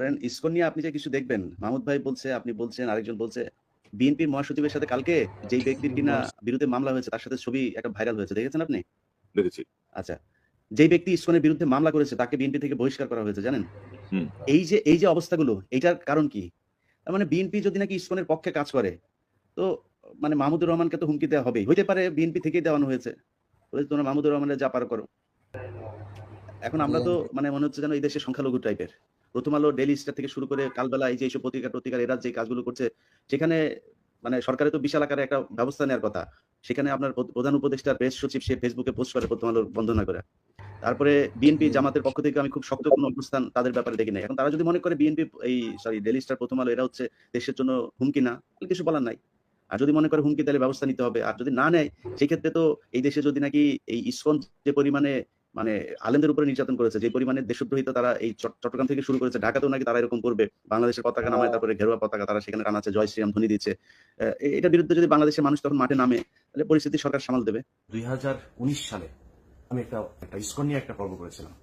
ধরেন ইসকন নিয়ে আপনি যে কিছু দেখবেন মাহমুদ ভাই বলছে আপনি বলছেন আরেকজন বলছে বিএনপির মহাসচিবের সাথে কালকে যেই ব্যক্তির কিনা বিরুদ্ধে মামলা হয়েছে তার সাথে ছবি একটা ভাইরাল হয়েছে দেখেছেন আপনি? দেখেছি। আচ্ছা যেই ব্যক্তি ইসকনের বিরুদ্ধে মামলা করেছে তাকে বিএনপি থেকে বহিষ্কার করা হয়েছে জানেন? এই যে এই যে অবস্থাগুলো এইটার কারণ কি? তার মানে বিএনপি যদি নাকি ইসকনের পক্ষে কাজ করে তো মানে মাহমুদুর রহমানকে তো হুমকি দেওয়া হবেই হইতে পারে বিএনপি থেকেই দেওয়ানো হয়েছে। বলে তোমরা মাহমুদুর রহমানের যা পারো করো। এখন আমরা তো মানে মনে হচ্ছে যেন এই দেশে সংখ্যালঘু টাইপের প্রথম আলো ডেলি স্টার থেকে শুরু করে কালবেলা এই যে এইসব পত্রিকা টত্রিকার এরা যে কাজগুলো করছে সেখানে মানে সরকারের তো বিশাল আকারে একটা ব্যবস্থা নেওয়ার কথা। সেখানে আপনার প্রধান উপদেষ্টার প্রেস সচিব সে ফেসবুকে পোস্ট করে প্রথম আলোর বন্দনা করে। তারপরে বিএনপি জামাতের পক্ষ থেকে আমি খুব শক্ত কোনো অবস্থান তাদের ব্যাপারে দেখি নাই। এখন তারা যদি মনে করে বিএনপি এই সরি ডেলি স্টার প্রথম আলো এরা হচ্ছে দেশের জন্য হুমকি না কিছু বলার নাই। আর যদি মনে করে হুমকি, তাহলে ব্যবস্থা নিতে হবে। আর যদি না নেয়, সেক্ষেত্রে তো এই দেশে যদি নাকি এই ইসকন যে পরিমাণে মানে আলেমদের উপরে নির্যাতন করেছে যে পরিমাণে দেশদ্রোহিতা তারা এই চট্টগ্রাম থেকে শুরু করেছে ঢাকাতেও নাকি তারা এরকম করবে। বাংলাদেশের পতাকা নামায় তারপরে ঘেরুয়া পতাকা তারা সেখানে টানাচ্ছে জয় শ্রীরাম ধ্বনি দিচ্ছে। এটার বিরুদ্ধে যদি বাংলাদেশের মানুষ তখন মাঠে নামে তাহলে পরিস্থিতি সরকার সামাল দেবে। দুই হাজার উনিশ সালে আমি একটা একটা ইস্কন নিয়ে একটা পর্ব করেছিলাম।